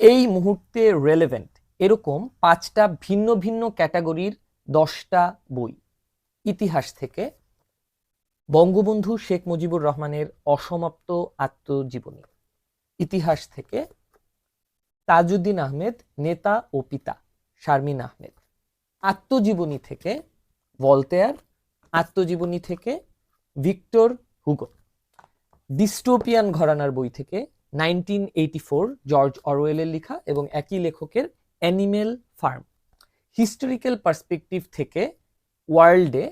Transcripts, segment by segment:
এই মুহূর্তে রেলেভেন্ট এরকম পাঁচটা ভিন্ন ভিন্ন ক্যাটাগরির দশটা বই। ইতিহাস থেকে বঙ্গবন্ধু শেখ মুজিবুর রহমানের অসমাপ্ত আত্মজীবনী। ইতিহাস থেকে তাজউদ্দিন আহমেদ, নেতা ও পিতা শারমিন আহমেদ। আত্মজীবনী থেকে ভলতেয়ার, আত্মজীবনী থেকে ভিক্টর হুগো। ডিস্টোপিয়ান ঘরানার বই থেকে নাইনটিন এইটি ফোর জর্জ অরওয়েলের লেখা এবং একই লেখকের অ্যানিমেল ফার্ম। হিস্টোরিক্যাল পার্সপেক্টিভ থেকে ওয়ার্ল্ডে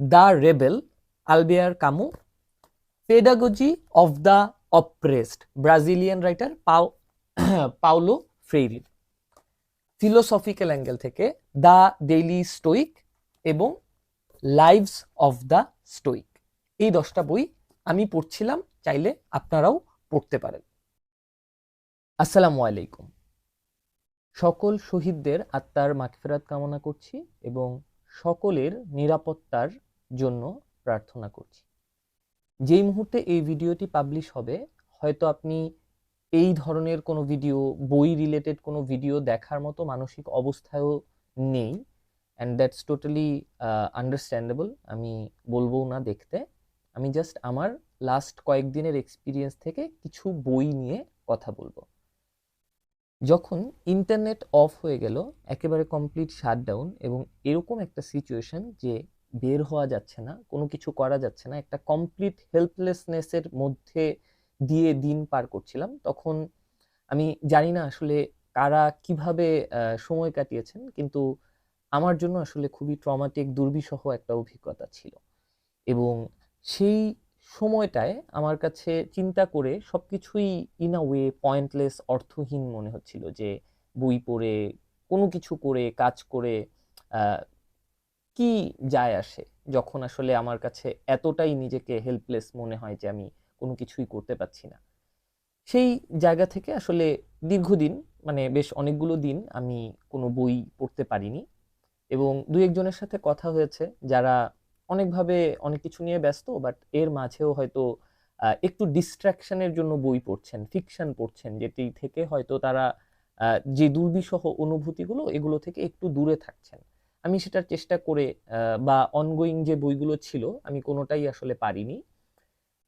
the rebel, Albert Camus, pedagogy of the oppressed, Brazilian writer Pau, Paulo ফ্রেইরির philosophical angle থেকে দ্য ডেইলি স্টোইক এবং লাইভস অফ দ্য স্টোইক। এই দশটা বই আমি পড়ছিলাম, চাইলে আপনারাও পড়তে পারেন। আসসালামু আলাইকুম। সকল শহীদদের আত্মার মাগফিরাত কামনা করছি এবং সকলের নিরাপত্তার জন্য প্রার্থনা করছি। যেই মুহূর্তে এই ভিডিওটি পাবলিশ হবে, হয়তো আপনি এই ধরনের কোনো ভিডিও বই রিলেটেড কোনো ভিডিও দেখার মতো মানসিক অবস্থায়ও নেই অ্যান্ড দ্যাটস টোটালি আন্ডারস্ট্যান্ডেবল আমি বলব না দেখতে। আমি জাস্ট আমার লাস্ট কয়েকদিনের এক্সপিরিয়েন্স থেকে কিছু বই নিয়ে কথা বলব। যখন ইন্টারনেট অফ হয়ে গেল, একেবারে কমপ্লিট শাটডাউন এবং এরকম একটা সিচুয়েশন যে বের হওয়া যাচ্ছে না, কোনো কিছু করা যাচ্ছে না, একটা কমপ্লিট হেল্পলেসনেসের মধ্যে দিয়ে দিন পার করছিলাম, তখন আমি জানি না আসলে কারা কীভাবে সময় কাটিয়েছেন, কিন্তু আমার জন্য আসলে খুবই ট্রমাটিক দুর্বিষহ একটা অভিজ্ঞতা ছিল। এবং সেই সময়টায় আমার কাছে চিন্তা করে সবকিছুই ইন আ ওয়ে পয়েন্টলেস অর্থহীন মনে হচ্ছিল যে বই পড়ে, কোনো কিছু করে, কাজ করে কি যায় আসে? যখন আসলে আমার কাছে এতটাই নিজেকে হেল্পলেস মনে হয় যে আমি কোনো কিছুই করতে পারছি না। সেই জায়গা থেকে আসলে দীর্ঘদিন মানে বেশ অনেকগুলো দিন আমি কোনো বই পড়তে পারিনি এবং দু একজনের সাথে কথা হয়েছে যারা অনেকভাবে অনেক কিছু নিয়ে ব্যস্ত বাট এর মাঝেও হয়তো একটু ডিস্ট্রাকশনের জন্য বই পড়ছেন ফিকশন পড়ছেন, যেটি থেকে হয়তো তারা যে দুর্বিষহ অনুভূতিগুলো, এগুলো থেকে একটু দূরে থাকছেন। আমি সেটার চেষ্টা করে বা অনগোয়িং যে বইগুলো ছিল, আমি কোনোটাই আসলে পারিনি।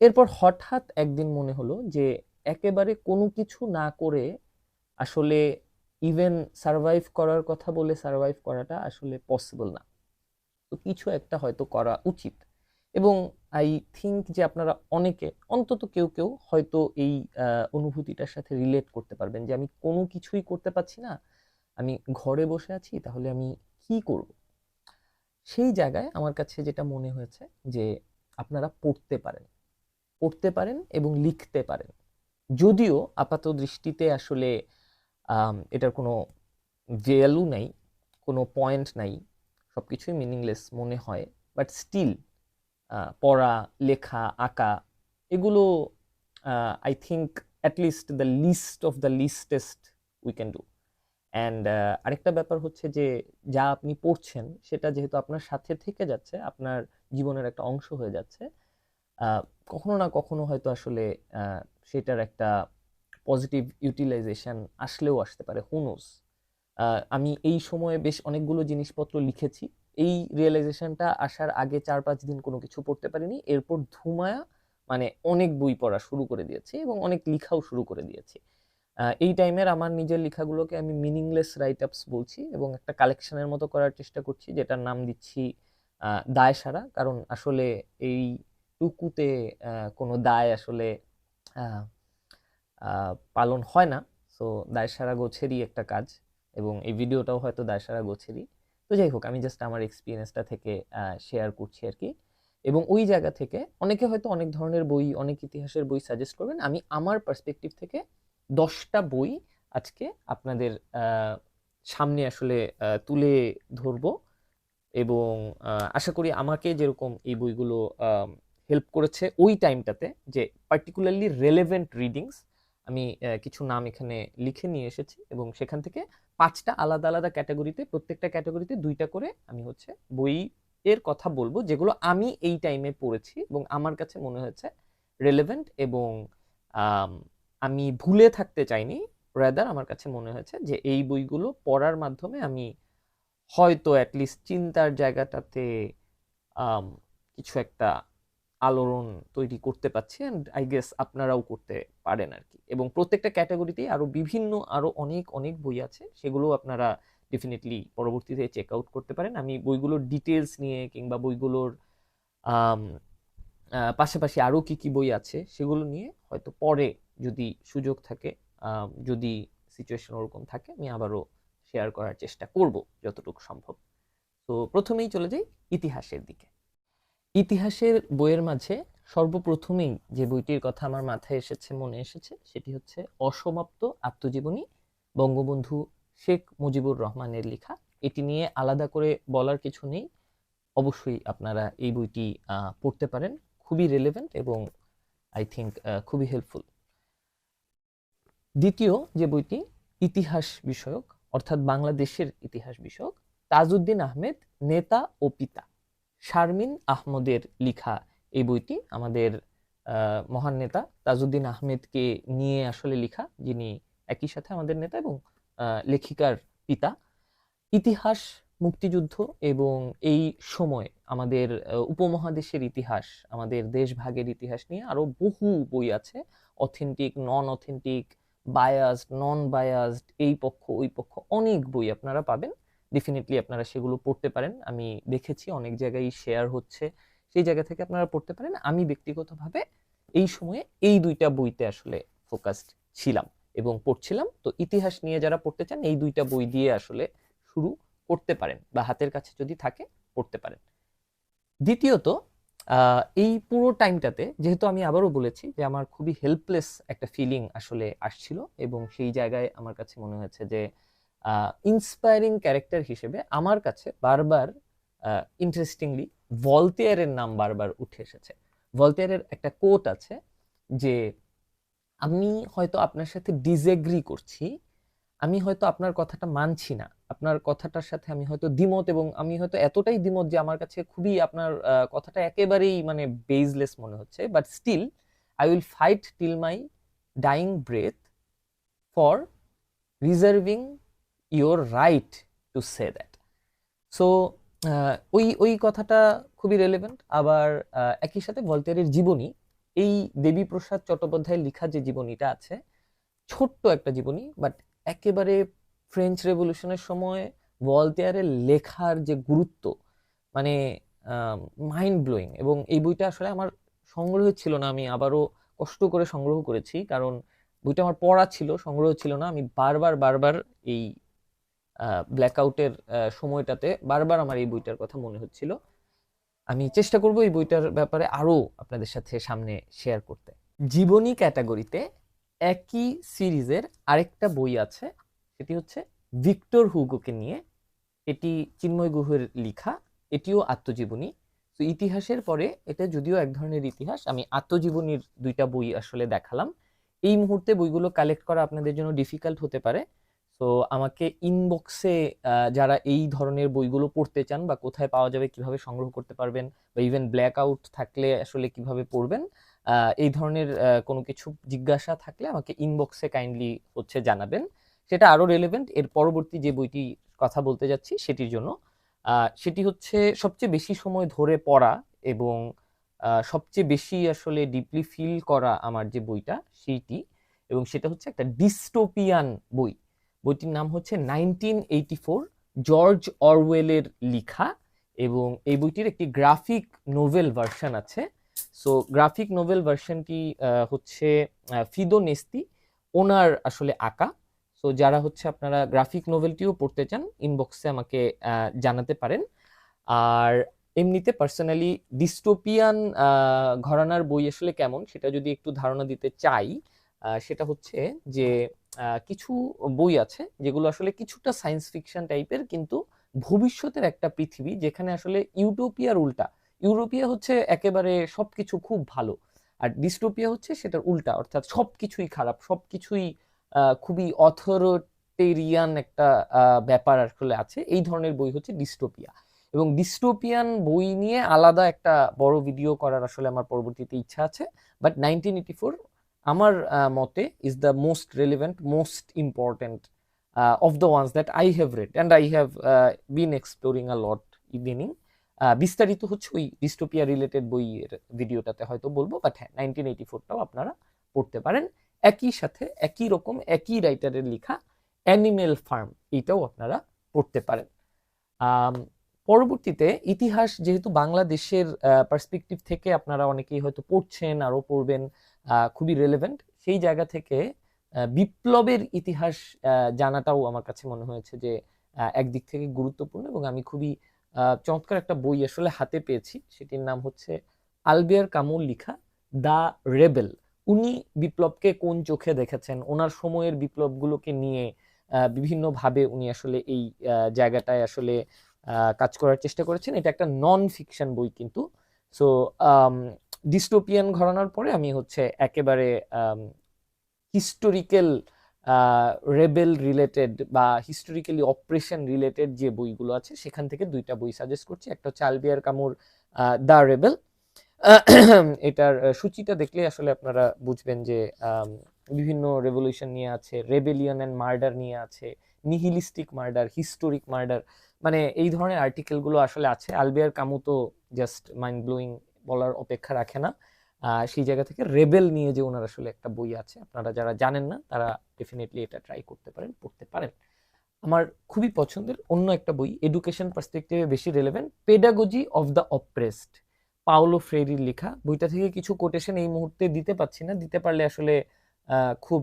এরপর হঠাৎ একদিন মনে হলো যে, একেবারে কোনো কিছু না করে আসলে ইভেন সারভাইভ করার কথা বলে সারভাইভ করাটা আসলে পসিবল না। কিছু একটা হয়তো করা উচিত। এবং আই থিঙ্ক যে আপনারা অনেকে, অন্তত কেউ কেউ হয়তো এই অনুভূতিটার সাথে রিলেট করতে পারবেন যে আমি কোনো কিছুই করতে পারছি না, আমি ঘরে বসে আছি, তাহলে আমি কি করব? সেই জায়গায় আমার কাছে যেটা মনে হয়েছে যে আপনারা পড়তে পারেন। পড়তে পারেন এবং লিখতে পারেন। যদিও আপাত দৃষ্টিতে আসলে এটার কোনো ভ্যালু নাই, কোনো পয়েন্ট নাই সব কিছুই মিনিংলেস মনে হয় বাট স্টিল পড়া, লেখা, আঁকা, এগুলো I think at least the list of the listest we can do and আরেকটা ব্যাপার হচ্ছে যে, যা আপনি পড়ছেন, সেটা যেহেতু আপনার সাথে থেকে যাচ্ছে, আপনার জীবনের একটা অংশ হয়ে যাচ্ছে কখনো না কখনো হয়তো আসলে সেটার একটা পজিটিভ ইউটিলাইজেশন আসলেও আসতে পারে হুনোস আমি এই সময়ে বেশ অনেকগুলো জিনিসপত্র লিখেছি। এই রিয়েলাইজেশনটা আসার আগে চার পাঁচ দিন কোনো কিছু পড়তে পারিনি। এরপর ধুমায়া মানে অনেক বই পড়া শুরু করে দিয়েছি এবং অনেক লেখাও শুরু করে দিয়েছি। এই টাইমের আমার নিজের লেখাগুলোকে আমি মিনিংলেস রাইট আপস বলছি এবং একটা কালেকশনের মতো করার চেষ্টা করছি, যেটার নাম দিচ্ছি দায় সারা কারণ আসলে এই টুকুতে কোনো দায় আসলে পালন হয় না। সো দায় সারা গোছেরই একটা কাজ। এবং এই ভিডিওটাও হয়তো দায় সারা গোছেরই। তো যাই হোক, আমি জাস্ট আমার এক্সপিরিয়েন্সটা থেকে শেয়ার করছি আর কি এবং ওই জায়গা থেকে অনেকে হয়তো অনেক ধরনের বই, অনেক ইতিহাসের বই সাজেস্ট করবেন। আমি আমার পার্সপেক্টিভ থেকে দশটা বই আজকে আপনাদের সামনে আসলে তুলে ধরবো। এবং আশা করি আমাকে যেরকম এই বইগুলো হেল্প করেছে ওই টাইমটাতে যে পার্টিকুলারলি রেলেভেন্ট রিডিংস আমি কিছু নাম এখানে লিখে নিয়ে এসেছি এবং সেখান থেকে পাঁচটা আলাদা আলাদা ক্যাটাগরিতে, প্রত্যেকটা ক্যাটাগরিতে দুইটা করে আমি হচ্ছে বই এর কথা বলব, যেগুলো আমি এই টাইমে পড়েছি এবং আমার কাছে মনে হয়েছে রেলেভেন্ট এবং, আমি ভুলে থাকতে চাইনি রাদার আমার কাছে মনে হয়েছে যে এই বইগুলো পড়ার মাধ্যমে আমি হয়তো অ্যাটলিস্ট চিন্তার জায়গাটাতে কিছু একটা আলোড়ন তৈরি করতে পারছি অ্যান্ড আই গেস আপনারাও করতে পারেন আর কি এবং প্রত্যেকটা ক্যাটাগরিতেই আরও বিভিন্ন আরও অনেক অনেক বই আছে সেগুলো আপনারা ডেফিনেটলি পরবর্তীতে চেক আউট করতে পারেন। আমি বইগুলোর ডিটেলস নিয়ে কিংবা বইগুলোর পাশাপাশি আরও কি কি বই আছে, সেগুলো নিয়ে হয়তো পরে যদি সুযোগ থাকে যদি সিচুয়েশন ওরকম থাকে, আমি আবারও শেয়ার করার চেষ্টা করব, যতটুকু সম্ভব। তো প্রথমেই চলে যাই ইতিহাসের দিকে। ইতিহাসের বইয়ের মাঝে সর্বপ্রথমেই যে বইটির কথা আমার মাথায় এসেছে, মনে এসেছে, সেটি হচ্ছে অসমাপ্ত আত্মজীবনী বঙ্গবন্ধু শেখ মুজিবুর রহমানের লেখা। এটি নিয়ে আলাদা করে বলার কিছু নেই। অবশ্যই আপনারা এই বইটি পড়তে পারেন। খুবই রেলেভেন্ট এবং আই থিঙ্ক খুবই হেল্পফুল দ্বিতীয় যে বইটি, ইতিহাস বিষয়ক, অর্থাৎ বাংলাদেশের ইতিহাস বিষয়ক, তাজউদ্দিন আহমেদ, নেতা ও পিতা। শারমিন আহমদের লিখা এই বইটি আমাদের মহান নেতা তাজউদ্দিন আহমেদকে নিয়ে আসলে লিখা, যিনি একই সাথে আমাদের নেতা এবং লেখিকার পিতা। ইতিহাস, মুক্তিযুদ্ধ এবং এই সময় আমাদের উপমহাদেশের ইতিহাস, আমাদের দেশভাগের ইতিহাস নিয়ে আরও বহু বই আছে। Authentic non authentic biased non biased এই পক্ষ, ওই পক্ষ, অনেক বই আপনারা পাবেন। ডেফিনেটলি আপনারা সেগুলো পড়তে পারেন। আমি দেখেছি, অনেক জায়গায় শেয়ার হচ্ছে। সেই জায়গা থেকে আপনারা পড়তে পারেন। আমি ব্যক্তিগতভাবে এই সময়ে এই দুইটা বইতে আসলে ফোকাসড ছিলাম এবং পড়ছিলাম। তো ইতিহাস নিয়ে যারা পড়তে চান, এই দুইটা বই দিয়ে আসলে শুরু করতে পারেন বা হাতের কাছে যদি থাকে, পড়তে পারেন। দ্বিতীয়ত এই পুরো টাইমটাতে যেহেতু আমি আবারও বলেছি যে আমার খুবই হেল্পলেস একটা ফিলিং আসলে আসছিল এবং সেই জায়গায় আমার কাছে মনে হয়েছে যে ইন্সপায়ারিং ক্যারেক্টার হিসেবে আমার কাছে বারবার ইন্টারেস্টিংলি ভলতেয়ারের নাম বারবার উঠে এসেছে। ভলতেয়ারের একটা কোট আছে যে, আমি হয়তো আপনার সাথে ডিসএগ্রি করছি, আমি হয়তো আপনার কথাটা মানছি না। আপনার কথাটার সাথে আমি হয়তো দ্বিমত এবং আমি হয়তো এতটাই দ্বিমত যে আমার কাছে খুবই আপনার কথাটা একেবারেই মানে বেজলেস মনে হচ্ছে। But still I will fight till my dying breath for reserving your right to say that so ওই ওই কথাটা খুবই রেলেভেন্ট আবার একই সাথে ভলতেয়ারের জীবনী, এই দেবীপ্রসাদ চট্টোপাধ্যায়ের লেখা যে জীবনীটা আছে, ছোট্ট একটা জীবনী বাট একেবারে ফ্রেঞ্চ রেভলিউশনের সময় ভলতেয়ারের লেখার যে গুরুত্ব মানে মাইন্ড ব্লোয়িং এবং এই বইটা আসলে আমার সংগ্রহ ছিল না, আমি আবারও কষ্ট করে সংগ্রহ করেছি, কারণ বইটা আমার পড়া ছিল, সংগ্রহ ছিল না। আমি বারবার বারবার এই ব্ল্যাকআউটের সময়টাতে বারবার আমার এই বইটার কথা মনে হচ্ছিল। আমি চেষ্টা করব এই বইটার ব্যাপারে আরও আপনাদের সাথে সামনে শেয়ার করতে। জীবনী ক্যাটাগরিতে একই সিরিজের আরেকটা বই আছে, সেটি হচ্ছে ভিক্টর হুগোকে নিয়ে। এটি চিন্ময় গুহের লেখা, এটিও আত্মজীবনী। তো ইতিহাসের পরে এটা যদিও এক ধরনের ইতিহাস, আমি আত্মজীবনীর দুইটা বই আসলে দেখালাম। এই মুহূর্তে বইগুলো কালেক্ট করা আপনাদের জন্য ডিফিকাল্ট হতে পারে। তো আমাকে ইনবক্সে যারা এই ধরনের বইগুলো পড়তে চান বা কোথায় পাওয়া যাবে, কীভাবে সংগ্রহ করতে পারবেন বা ইভেন ব্ল্যাক আউট থাকলে আসলে কীভাবে পড়বেন এই ধরনের কোনো কিছু জিজ্ঞাসা থাকলে আমাকে ইনবক্সে কাইন্ডলি হচ্ছে জানাবেন। সেটা আরও রেলেভেন্ট এর পরবর্তী যে বইটি কথা বলতে যাচ্ছি সেটির জন্য। সেটি হচ্ছে সবচেয়ে বেশি সময় ধরে পড়া এবং সবচেয়ে বেশি আসলে ডিপলি ফিল করা আমার যে বইটা, সেইটি। এবং সেটা হচ্ছে একটা ডিস্টোপিয়ান বই। বইটির নাম হচ্ছে নাইনটিন এইটি ফোর জর্জ অরওয়েলের লিখা এবং এই বইটির একটি গ্রাফিক নোভেল ভার্সন আছে। সো গ্রাফিক নোভেল ভার্সনটি হচ্ছে ফিদো নেস্তি, ওনার আসলে আঁকা। সো যারা হচ্ছে আপনারা গ্রাফিক নোভেলটিও পড়তে চান ইনবক্সে আমাকে জানাতে পারেন। আর এমনিতে পার্সোনালি ডিস্টোপিয়ান ঘরানার বই আসলে কেমন সেটা যদি একটু ধারণা দিতে চাই সেটা হচ্ছে যে কিছু বই আছে যেগুলো আসলে কিছুটা সায়েন্স ফিকশন টাইপের কিন্তু ভবিষ্যতের একটা পৃথিবী যেখানে আসলে ইউটোপিয়ার উল্টা। ইউরোপিয়া হচ্ছে একেবারে সবকিছু খুব ভালো আর ডিস্টোপিয়া হচ্ছে সেটার উল্টা অর্থাৎ সবকিছুই খারাপ সবকিছুই আহ, খুবই অথরিটেরিয়ান একটা ব্যাপার আসলে আছে। এই ধরনের বই হচ্ছে ডিস্টোপিয়া এবং ডিস্টোপিয়ান বই নিয়ে আলাদা একটা বড় ভিডিও করার আসলে আমার পরবর্তীতে ইচ্ছা আছে বাট নাইনটিন এইটি ফোর আমার মতে is the most relevant most important of the ones that I have read and I have been exploring a lot evening বিস্তারিত হচ্ছে ওই ডিস্টোপিয়া রিলেটেড বইয়ের ভিডিওটাতে হয়তো বলব বাট হ্যাঁ নাইনটিন এইটি ফোরটাও আপনারা পড়তে পারেন। একই সাথে একই রকম, একই রাইটারের লেখা অ্যানিমেল ফার্ম এইটাও আপনারা পড়তে পারেন। পরবর্তীতে ইতিহাস যেহেতু বাংলাদেশের পার্সপেক্টিভ থেকে আপনারা অনেকেই হয়তো পড়ছেন, আরও পড়বেন খুবই রেলেভেন্ট সেই জায়গা থেকে বিপ্লবের ইতিহাস জানাটাও আমার কাছে মনে হয়েছে যে একদিক থেকে গুরুত্বপূর্ণ এবং আমি খুবই চমৎকার একটা বই আসলে হাতে পেয়েছি। সেটির নাম হচ্ছে আলবিয়ার কামুর লিখা দ্য রেবেল। উনি বিপ্লবকে কোন চোখে দেখেছেন? ওনার সময়ের বিপ্লবগুলোকে নিয়ে বিভিন্নভাবে উনি আসলে এই জায়গাটায় আসলে কাজ করার চেষ্টা করেছেন। এটা একটা নন ফিকশন বই কিন্তু। সো ডিস্টোপিয়ান ঘরানার পরে আমি হচ্ছে একেবারে হিস্টোরিক্যাল রেবেল রিলেটেড বা হিস্টোরিক্যালি অপারেশন রিলেটেড যে বইগুলো আছে, সেখান থেকে দুইটা বই সাজেস্ট করছি। একটা হচ্ছে আলবিয়ার কামুর দ্য রেবেল। এটার সূচিটা দেখলে আসলে আপনারা বুঝবেন যে বিভিন্ন রেভলিউশন নিয়ে আছে রেবেলিয়ন অ্যান্ড মার্ডার নিয়ে আছে নিহিলিস্টিক মার্ডার হিস্টোরিক মার্ডার মানে এই ধরনের আর্টিকেলগুলো আসলে আছে। আলবিয়ার কামু তো জাস্ট মাইন্ড ব্লোয়িং বলার অপেক্ষা রাখে না। সেই জায়গা থেকে রেবেল নিয়ে যে ওনার আসলে একটা বই আছে, আপনারা যারা জানেন না, তারা ডেফিনেটলি এটা ট্রাই করতে পারেন, পড়তে পারেন। আমার খুবই পছন্দের অন্য একটা বই এডুকেশন পার্সপেক্টিভে বেশি relevant pedagogy of the oppressed Paulo ফ্রেরির লেখা। বইটা থেকে কিছু কোটেশন এই মুহূর্তে দিতে পারছি না, দিতে পারলে আসলে খুব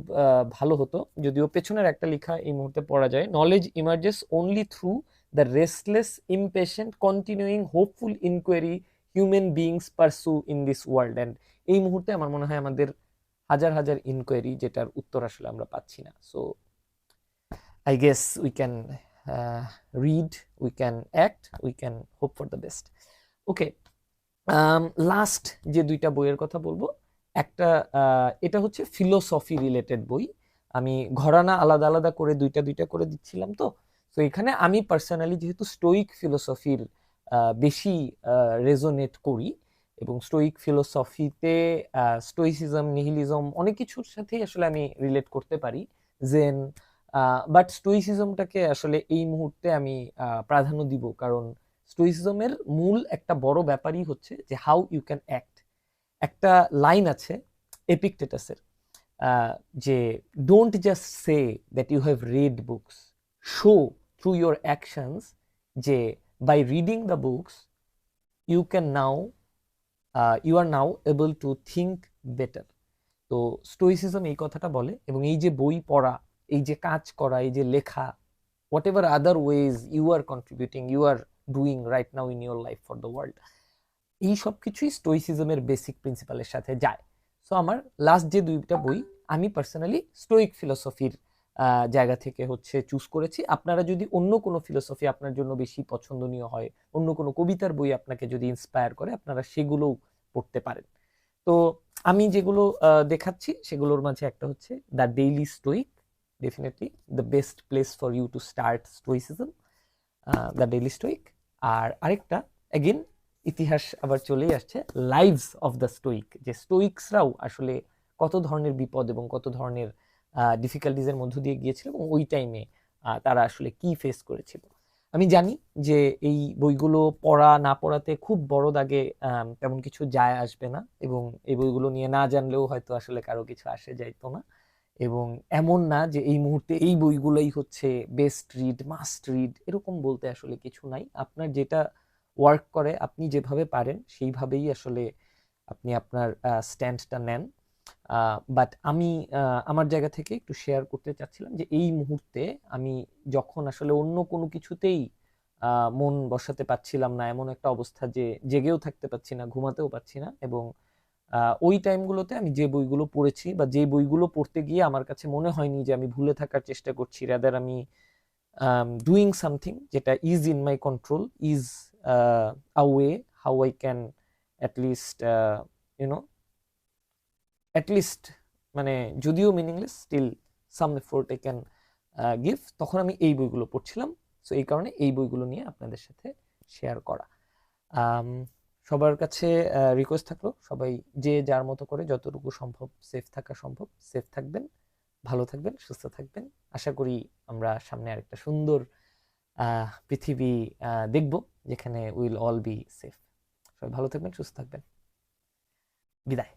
ভালো হতো। যদিও পেছনের একটা লেখা এই মুহূর্তে পড়া যায় knowledge emerges only through the restless impatient continuing hopeful inquiry human beings pursue in this world and এই মুহূর্তে আমার মনে হয় আমাদের হাজার হাজার ইনকোয়ারি যেটার উত্তর আসলে আমরা পাচ্ছি না। So I guess we can read we can act we can hope for the best okay last যে দুইটা বইয়ের কথা বলব, একটা এটা হচ্ছে ফিলোসফি রিলেটেড বই। আমি ঘরানা আলাদা আলাদা করে দুইটা দুইটা করে দিচ্ছিলাম তো। তো এখানে আমি পার্সোনালি যেহেতু স্টোইক ফিলোসফির বেশি রেজোনেট করি এবং স্টোইক ফিলোসফিতে স্টোইসিজম নিহিলিজম অনেক কিছুর সাথেই আসলে আমি রিলেট করতে পারি জেন বাট স্টোইসিজমটাকে আসলে এই মুহূর্তে আমি প্রাধান্য দিব কারণ স্টোইসিজমের মূল একটা বড় ব্যাপারই হচ্ছে যে হাউ ইউ ক্যান অ্যাক্ট একটা লাইন আছে এপিকটেটাসের যে don't just say that you have read books show through your actions যে by reading the books you can now you are now able to think better তো stoicism এই কথাটা বলে এবং এই যে বই পড়া, এই যে কাজ করা, এই যে লেখা whatever other ways you are contributing you are doing right now in your life for the world এই সব কিছুই স্টোইসিজমের বেসিক প্রিন্সিপালের সাথে যায়। সো আমার লাস্ট যে দুইটা বই, আমি পার্সোনালি স্টোইক ফিলোসফির জায়গা থেকে হচ্ছে চুজ করেছি। আপনারা যদি অন্য কোনো ফিলোসফি আপনার জন্য বেশি পছন্দনীয় হয়, অন্য কোনো কবিতার বই আপনাকে যদি ইন্সপায়ার করে, আপনারা সেগুলোও পড়তে পারেন। তো আমি যেগুলো দেখাচ্ছি, সেগুলোর মাঝে একটা হচ্ছে the daily stoic definitely the best place for you to start stoicism the daily stoic আর আরেকটা এগেন ইতিহাস আবার চলেই আসছে লাইভস অফ দ্য স্টোইক যে স্টোইকসরাও আসলে কত ধরনের বিপদ এবং কত ধরনের ডিফিকাল্টিজের মধ্য দিয়ে গিয়েছিল এবং ওই টাইমে তারা আসলে কি ফেস করেছিল। আমি জানি যে এই বইগুলো পড়া না পড়াতে খুব বড় দাগে তেমন কিছু যায় আসবে না এবং এই বইগুলো নিয়ে না জানলেও হয়তো আসলে কারও কিছু আসে যাইতো না। এবং এমন না যে এই মুহূর্তে এই বইগুলোই হচ্ছে বেস্ট রিড মাস্ট রিড এরকম বলতে আসলে কিছু নাই। আপনার যেটা ওয়ার্ক করে, আপনি যেভাবে পারেন, সেইভাবেই আসলে আপনি আপনার স্ট্যান্ডটা নেন। বাট আমি আমার জায়গা থেকে একটু শেয়ার করতে চাচ্ছিলাম যে এই মুহূর্তে আমি যখন আসলে অন্য কোনো কিছুতেই মন বসাতে পারছিলাম না, এমন একটা অবস্থা যে জেগেও থাকতে পারছি না, ঘুমাতেও পারছি না এবং ওই টাইমগুলোতে আমি যে বইগুলো পড়েছি বা যে বইগুলো পড়তে গিয়ে আমার কাছে মনে হয়নি যে আমি ভুলে থাকার চেষ্টা করছি রাদার আমি ডুইং সামথিং যেটা is in my control is a way how I can at least you know at least মানে যদিও meaningless still some effort I can give তখন আমি এই বইগুলো পড়ছিলাম। সো এই কারণে এই বইগুলো নিয়ে আপনাদের সাথে শেয়ার করা। সবার কাছে রিকোয়েস্ট থাকল, সবাই যে যার মতো করে যতটুকু সম্ভব সেফ থাকা সম্ভব সেফ থাকবেন, ভালো থাকবেন, সুস্থ থাকবেন। আশা করি আমরা সামনে আরেকটা সুন্দর পৃথিবী দেখব, যেখানে উইল অল বি সেফ সবাই ভালো থাকবেন, সুস্থ থাকবেন। বিদায়।